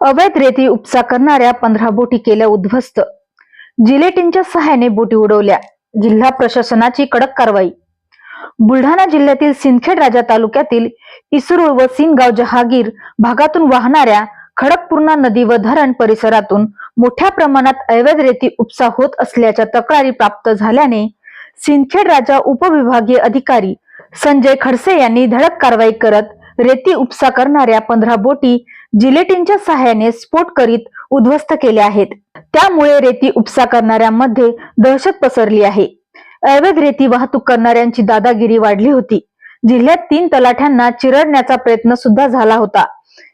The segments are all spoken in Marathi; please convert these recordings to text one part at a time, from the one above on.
अवैध रेती उपसा करणाऱ्या पंधरा बोटी केल्या उद्ध्वस्त. जिलेटिनच्या सहाय्याने बोटी उडवल्या. जिल्हा प्रशासनाची कडक कारवाई. बुलढाणा जिल्ह्यातील सिंदखेड राजा तालुक्यातील इसरूळ व सिनगाव जहागीर भागातून वाहणाऱ्या खडकपूर्णा नदी व धरण परिसरातून मोठ्या प्रमाणात अवैध रेती उपसा होत असल्याच्या तक्रारी प्राप्त झाल्याने सिंदखेड राजा उपविभागीय अधिकारी संजय खडसे यांनी धडक कारवाई करत रेती उपसा करणाऱ्या पंधरा बोटी जिलेटिनच्या सहाय्याने स्फोट करीत उद्ध्वस्त केल्या आहेत. त्यामुळे रेती उपसा करणाऱ्यांमध्ये दहशत पसरली आहे. अवैध रेती वाहतूक करणाऱ्यांची दादागिरी वाढली होती. जिल्ह्यात तीन तलाठ्यांना चिरडण्याचा प्रयत्न सुद्धा झाला होता.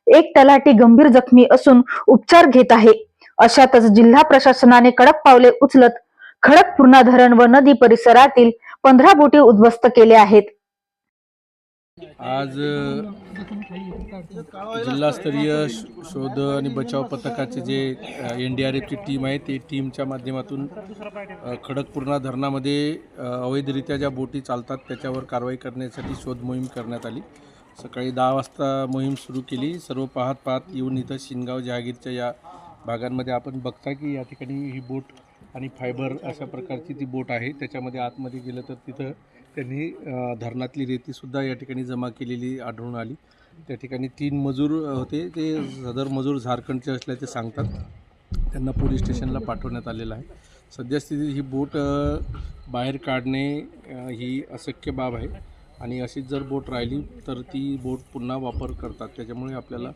एक तलाठी गंभीर जखमी असून उपचार घेत आहे. अशातच जिल्हा प्रशासनाने कडक पावले उचलत खडकपूर्णा धरण व नदी परिसरातील पंधरा बोटी उद्ध्वस्त केल्या आहेत. आज जिल्हास्तरीय श- शोध आणि बचाव पथकाचे जे एन डी आर एफची टीम आहे ते टीमच्या माध्यमातून खडकपूर्णा धरणामध्ये अवैधरित्या ज्या बोटी चालतात त्याच्यावर कारवाई करण्यासाठी शोध मोहीम करण्यात आली. सकाळी दहा वाजता मोहीम सुरू केली. सर्व पाहत पाहत येऊन इथं शिनगाव जहागीरच्या या भागांमध्ये आपण बघता की या ठिकाणी ही बोट आणि फायबर अशा प्रकारची ती बोट आहे. त्याच्यामध्ये आतमध्ये गेलं तर तिथं त्यांनी धरणातली रेतीसुद्धा या ठिकाणी जमा केलेली आढळून आली. त्या ठिकाणी तीन मजूर होते. ते सदर मजूर झारखंडचे असल्याचे सांगतात. त्यांना पोलीस स्टेशनला पाठवण्यात आलेलं आहे. सद्यस्थितीत ही बोट बाहेर काढणे ही अशक्य बाब आहे. आणि अशीच जर बोट राहिली तर ती बोट पुन्हा वापर करतात. त्याच्यामुळे आपल्याला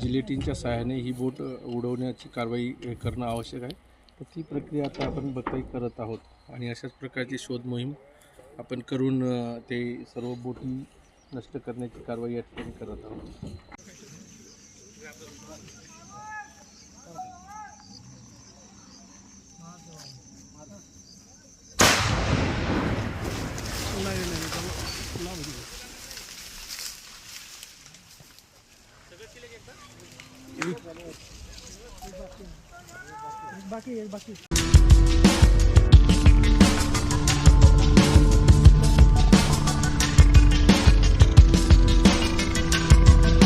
जिलेटिनच्या सहाय्याने ही बोट उडवण्याची कारवाई करणं आवश्यक आहे. तर ती प्रक्रिया आता आपण बकाई करत आहोत. आणि अशाच प्रकारची शोध मोहीम आपण करून ते सर्व बोटी नष्ट करण्याची कारवाई या ठिकाणी करत आहोत. बाकी आहे बाकी